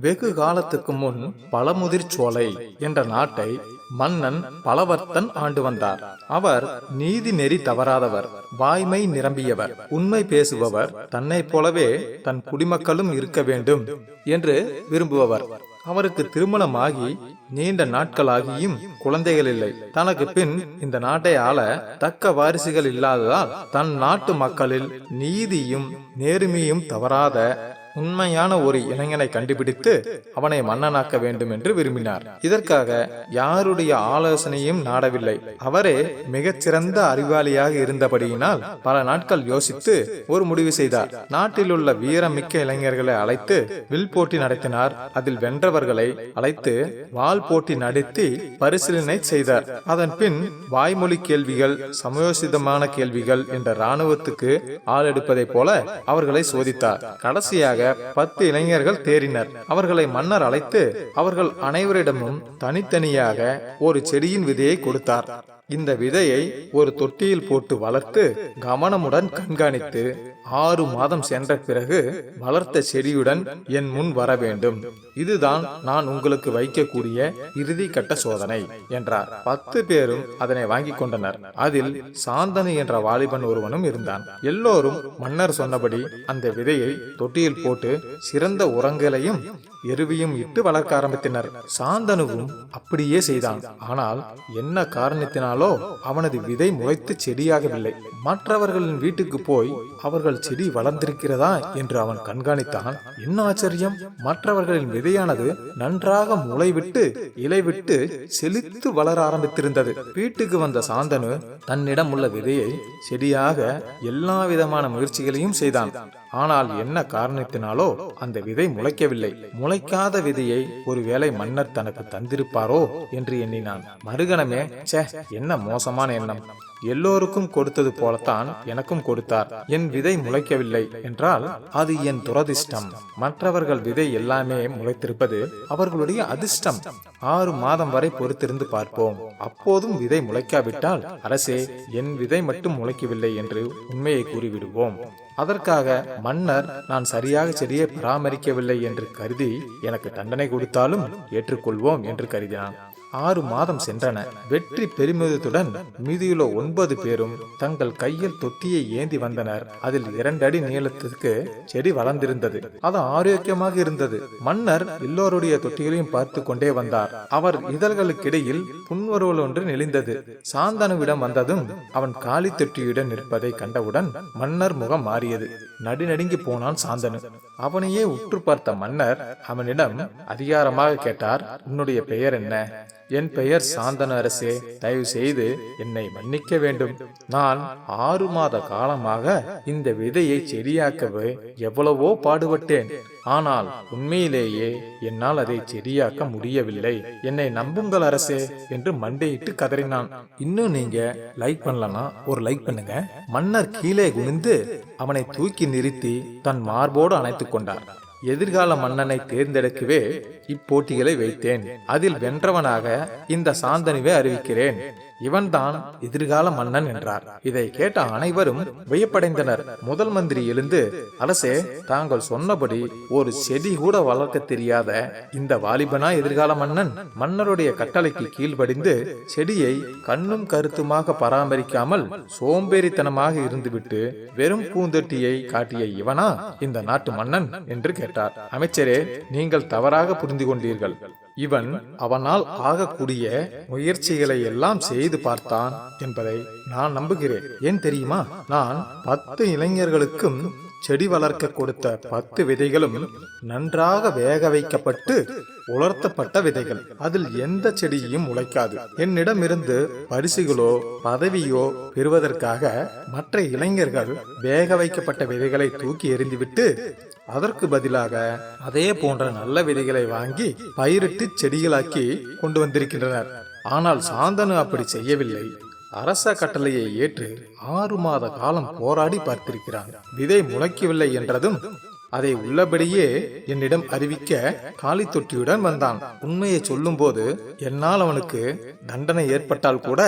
வெகு காலத்துக்கு முன் பழமுதிர் சோலை என்ற நாட்டை மன்னன் பலவர்த்தன் ஆண்டு வந்தார். அவர் நீதி நெறி தவறாதவர் வாய்மை நிரம்பியவர் உண்மை பேசுபவர் தன்னைப் போலவே தன் குடிமக்களும் இருக்க வேண்டும் என்று விரும்புபவர். அவருக்கு திருமணமாகி நீண்ட நாட்களாகியும் குழந்தைகள் இல்லை. தனக்கு பின் இந்த நாட்டை ஆள தக்க வாரிசுகள் இல்லாததால் தன் நாட்டு மக்களில் நீதியும் நேர்மையும் தவறாத உண்மையான ஒரு இளைஞனை கண்டுபிடித்து அவனை மன்னனாக்க வேண்டும் என்று விரும்பினார். இதற்காக யாருடைய ஆலோசனையும் நாடவில்லை. அவரே மிகச்சிறந்த அறிவாளியாக இருந்தபடியினால் பல நாட்கள் யோசித்து ஒரு முடிவு செய்தார். நாட்டில் உள்ள வீரமிக்க இளைஞர்களை அழைத்து வில் போட்டி நடத்தினார். அதில் வென்றவர்களை அழைத்து வாள் போட்டி நடத்தி பரிசீலனை செய்தார். அதன் பின் வாய்மொழி கேள்விகள் சமயோசிதமான கேள்விகள் என்ற இராணுவத்துக்கு ஆள் எடுப்பதைப் போல அவர்களை சோதித்தார். கடைசியாக பத்து இளைஞர்கள் தேறினர். அவர்களை மன்னர் அழைத்து அவர்கள் அனைவரிடமும் தனித்தனியாக ஒரு செடியின் விதையை கொடுத்தார். இந்த விதையை ஒரு தொட்டியில் போட்டு வளர்த்து கவனமுடன் கண்காணித்து ஆறு மாதம் சென்ற பிறகு வளர்த்த செடியுடன் என் முன் வர வேண்டும். இதுதான் நான் உங்களுக்கு வைக்கக்கூடிய இறுதி கட்ட சோதனை என்றார். பத்து பேரும் அதனை வாங்கி கொண்டனர். அதில் சாந்தனு என்ற வாலிபன் ஒருவனும் இருந்தான். எல்லோரும் மன்னர் சொன்னபடி அந்த விதையை தொட்டியில் போட்டு சிறந்த உரங்களையும் எருவியும் இட்டு வளர்க்க ஆரம்பித்தனர். சாந்தனுவும் அப்படியே செய்தான். ஆனால் என்ன காரணத்தினாலோ அவனது விதை முளைத்து செடியாகவில்லை. மற்றவர்களின் வீட்டுக்கு போய் அவர்கள் செடி வளர்ந்திருக்கிறதா என்று அவன் கண்காணித்தான். என்ன ஆச்சரியம்? மற்றவர்களின் விதையானது நன்றாக முளைவிட்டு இலைவிட்டு செழித்து வளர ஆரம்பித்திருந்தது. வீட்டுக்கு வந்த சாந்தனு தன்னிடம் உள்ள விதையை செடியாக எல்லா விதமான முயற்சிகளையும் செய்தான். ஆனால் என்ன காரணத்தினாலோ அந்த விதை முளைக்கவில்லை. முளைக்காத விதையை ஒருவேளை மன்னர் தனக்கு தந்திருப்பாரோ என்று எண்ணினான். மறுகணமே ச்சே என்ன மோசமான எண்ணம். எல்லோருக்கும் கொடுத்தது போலத்தான் எனக்கும் கொடுத்தார். என் விதை முளைக்கவில்லை என்றால் அது என் துரதிர்ஷ்டம். மற்றவர்கள் விதை எல்லாமே முளைத்திருப்பது அவர்களுடைய அதிர்ஷ்டம். ஆறு மாதம் வரை பொறுத்திருந்து பார்ப்போம். அப்போதும் விதை முளைக்காவிட்டால் அரசே என் விதை மட்டும் முளைக்கவில்லை என்று உண்மையை கூறிவிடுவோம். அதற்காக மன்னர் நான் சரியாக செடியை பராமரிக்கவில்லை என்று கருதி எனக்கு தண்டனை கொடுத்தாலும் ஏற்றுக்கொள்வோம் என்று கருதினான். ஆறு மாதம் சென்றன. வெற்றி பெருமிதத்துடன் மீதியுள்ள ஒன்பது பேரும் தங்கள் கையில் தொட்டியை ஏந்தி வந்தனர். அதில் இரண்டு அடி நீளத்திற்கு செடி வளர்ந்திருந்தது. அது ஆரோக்கியமாக இருந்தது. மன்னர் எல்லோருடைய தொட்டிகளையும் பார்த்து கொண்டே வந்தார். அவர் இதழ்களுக்கிடையில் புன்வருவல் ஒன்று நெளிந்தது. சாந்தனுவிடம் வந்ததும் அவன் காலி தொட்டியுடன் நிற்பதை கண்டவுடன் மன்னர் முகம் மாறியது. நடுநடுங்கி போனான் சாந்தனு. அவனையே உற்று பார்த்த மன்னர் அவனிடம் அதிகாரமாக கேட்டார். உன்னுடைய பெயர் என்ன? என் பெயர் சாந்தன அரசே தயவு செய்து என்னை மன்னிக்க வேண்டும். நான் ஆறு மாத காலமாக இந்த விதையை செடியாக்கவே எவ்வளவோ பாடுபட்டேன். ஆனால் உண்மையிலேயே என்னால் அதை செடியாக்க முடியவில்லை. என்னை நம்புங்கள் அரசே என்று மண்டையிட்டு கதறினான். இன்னும் நீங்க லைக் பண்ணலனா ஒரு லைக் பண்ணுங்க. மன்னர் கீழே குனிந்து அவனை தூக்கி நிறுத்தி தன் மார்போடு அணைத்துக் கொண்டார். எதிர்கால மன்னனை தேர்ந்தெடுக்கவே இப்போட்டிகளை வைத்தேன். அதில் வென்றவனாக இந்த சாந்தனுவை அறிவிக்கிறேன். இவன்தான் எதிர்கால மன்னன் என்றார். இதை கேட்ட அனைவரும் வியப்படைந்தனர். முதல் மந்திரி எழுந்து அரசே தாங்கள் சொன்னபடி ஒரு செடி கூட வளர்க்க தெரியாத இந்த வாலிபனா எதிர்கால மன்னன்? மன்னருடைய கட்டளைக்கு கீழ்படிந்து செடியை கண்ணும் கருத்துமாக பராமரிக்காமல் சோம்பேறித்தனமாக இருந்துவிட்டு வெறும் பூந்தொட்டியை காட்டிய இவனா இந்த நாட்டு மன்னன் என்று கேட்டார். அமைச்சரே நீங்கள் தவறாக புரிந்து கொண்டீர்கள். இவன் அவனால் ஆகக்கூடிய முயற்சிகளை எல்லாம் செய்து பார்த்தான் என்பதை நான் நம்புகிறேன். ஏன் தெரியுமா? நான் பத்து இளைஞர்களுக்கும் செடி வளர்க்க கொடுத்த பத்து விதைகளும் நன்றாக வேக வைக்கப்பட்டு உலர்த்தப்பட்ட விதைகள். அதில் எந்த செடியும் உழைக்காது. என்னிடமிருந்து பரிசுகளோ பதவியோ பெறுவதற்காக மற்ற இளைஞர்கள் வேக வைக்கப்பட்ட விதைகளை தூக்கி எறிந்துவிட்டு அதற்கு பதிலாக அதே போன்ற நல்ல விதைகளை வாங்கி பயிரிட்டு செடிகளாக்கி கொண்டு வந்திருக்கின்றனர். ஆனால் சாந்தனு அப்படி செய்யவில்லை. அரச கட்டளையை ஏற்று ஆறு மாத காலம் போராடி பார்த்திருக்கிறான். விதை முளைக்கவில்லை என்றதும் அதை உள்ளபடியே என்னிடம் அறிவிக்க காளி தொட்டியுடன் வந்தான். உண்மையை சொல்லும்போது என்னால் அவனுக்கு தண்டனை ஏற்பட்டால் கூட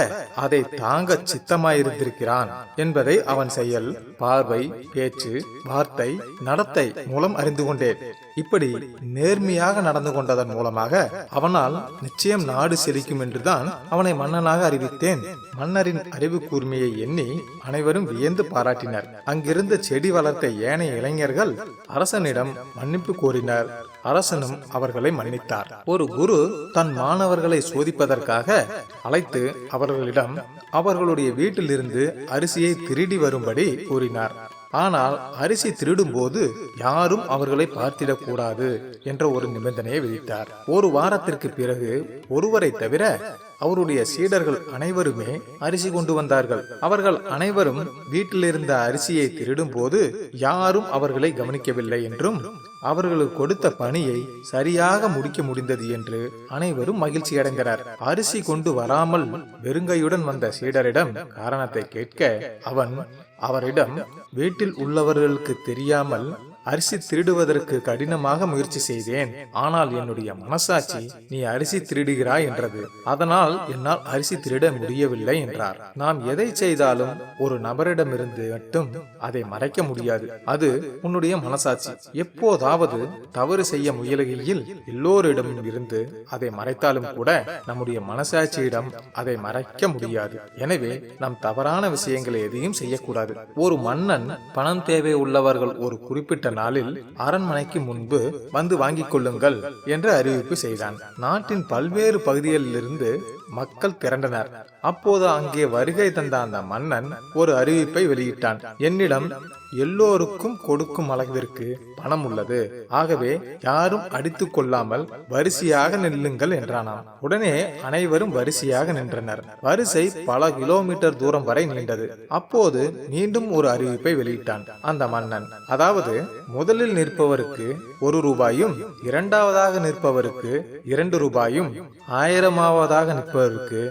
அதை தாங்க சித்தமாயிருந்திருக்கிறான் என்பதை அவன் செயல் பார்வை பேச்சு வார்த்தை நடத்தை மூலம் அறிந்து கொண்டேன். இப்படி நேர்மையாக நடந்து கொண்டதன் மூலமாக அவனால் நிச்சயம் நாடு செழிக்கும் என்றுதான் அவனை மன்னனாக அறிவித்தேன். மன்னரின் அறிவு கூர்மையை எண்ணி அனைவரும் வியந்து பாராட்டினர். அங்கிருந்த செடி வளர்த்த ஏனைய இளைஞர்கள் அரசனிடம் மன்னிப்பு கோரினர். அரசனும் அவர்களை மன்னித்தார். ஒரு குரு தன் மாணவர்களை சோதிப்பதற்காக அழைத்து அவர்களிடம் அவர்களுடைய வீட்டிலிருந்து அரிசியை திருடி வரும்படி கூறினார். ஆனால் அரிசி திருடும்போது யாரும் அவர்களை பார்த்திடக்கூடாது என்ற ஒரு நிபந்தனையை விதித்தார். ஒரு வாரத்திற்கு பிறகு ஒருவரை தவிர அவருடைய சீடர்கள் அனைவருமே அரிசி கொண்டு வந்தார்கள். அவர்கள் அனைவரும் வீட்டிலிருந்த அரிசியை திருடும் போது யாரும் அவர்களை கவனிக்கவில்லை என்றும் அவர்களுக்கு கொடுத்த பணியை சரியாக முடிக்க முடிந்தது என்று அனைவரும் மகிழ்ச்சி அடைந்தனர். அரிசி கொண்டு வராமல் வெறுங்கையுடன் வந்த சீடரிடம் காரணத்தை கேட்க அவன் அவரிடம் வீட்டில் உள்ளவர்களுக்கு தெரியாமல் அரிசி திருடுவதற்கு கடினமாக முயற்சி செய்தேன். ஆனால் என்னுடைய மனசாட்சி நீ அரிசி திருடுகிறாய் என்றது. அதனால் என்னால் அரிசி திருட முடியவில்லை என்றார். நாம் எதை செய்தாலும் ஒரு நபரிடமிருந்து மட்டும் அதை மறைக்க முடியாது. அது உன்னுடைய மனசாட்சி. எப்போதாவது தவறு செய்ய முயலுகையில் எல்லோரிடமும் இருந்து அதை மறைத்தாலும் கூட நம்முடைய மனசாட்சியிடம் அதை மறைக்க முடியாது. எனவே நாம் தவறான விஷயங்களை எதையும் செய்யக்கூடாது. ஒரு மன்னன் பணம் தேவை உள்ளவர்கள் ஒரு குறிப்பிட்ட நாளில் அரண்மனைக்கு முன்பு வந்து வாங்கிக் கொள்ளுங்கள் என்று அறிவிப்பு செய்தான். நாட்டின் பல்வேறு பகுதிகளிலிருந்து மக்கள் திரண்டனர். அப்போது அங்கே வருகை தந்த அந்த மன்னன் ஒரு அறிவிப்பை வெளியிட்டான். என்னிடம் எல்லோருக்கும் கொடுக்கும் அளவிற்கு பணம் உள்ளது ஆகவே யாரும் அடித்துக் கொள்ளாமல் வரிசையாக நில்லுங்கள் என்றானாம். உடனே அனைவரும் வரிசையாக நின்றனர். வரிசை பல கிலோமீட்டர் தூரம் வரை நீண்டது. அப்போது மீண்டும் ஒரு அறிவிப்பை வெளியிட்டான் அந்த மன்னன். அதாவது முதலில் நிற்பவருக்கு ஒரு ரூபாயும் இரண்டாவதாக நிற்பவருக்கு இரண்டு ரூபாயும் ஆயிரமாவதாக நிற்பவருக்கு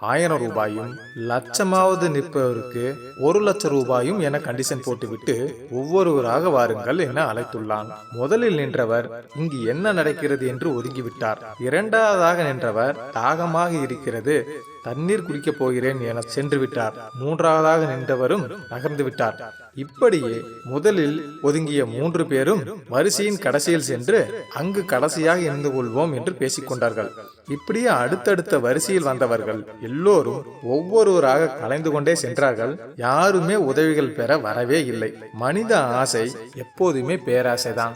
ஆயிரம் ரூபாயும் லட்சமாவது நிற்பவருக்கு ஒரு லட்சம் ரூபாயும் என கண்டிஷன் போட்டுவிட்டு ஒவ்வொருவராக வாருங்கள் என அழைத்துள்ளான். முதலில் நின்றவர் இங்கு என்ன நடக்கிறது? என்று ஒதுங்கிவிட்டார் இரண்டாவதாக நின்றவர் தாகமாக இருக்கிறது தண்ணீர் குடிக்கப் போகிறேன் என சென்று விட்டார் மூன்றாவதாக நின்றவரும் நகர்ந்து விட்டார் இப்படியே முதலில் ஒதுங்கிய மூன்று பேரும் வரிசையின் கடைசியில் சென்று அங்கு கடைசியாக இருந்து கொள்வோம் என்று பேசிக்கொண்டார்கள். இப்படியே அடுத்தடுத்த வரிசையில் வந்தவர்கள் எல்லோரும் ஒவ்வொருவராக கலைந்து கொண்டே சென்றார்கள். யாருமே உதவிகள் பெற வரவே இல்லை. மனித ஆசை எப்போதுமே பேராசைதான்.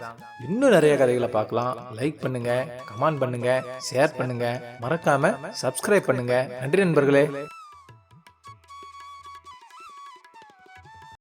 இன்னும் நிறைய கதைகளை பார்க்கலாம். லைக் பண்ணுங்க கமெண்ட் பண்ணுங்க ஷேர் பண்ணுங்க. மறக்காம சப்ஸ்கிரைப் பண்ணுங்க. நன்றி நண்பர்களே.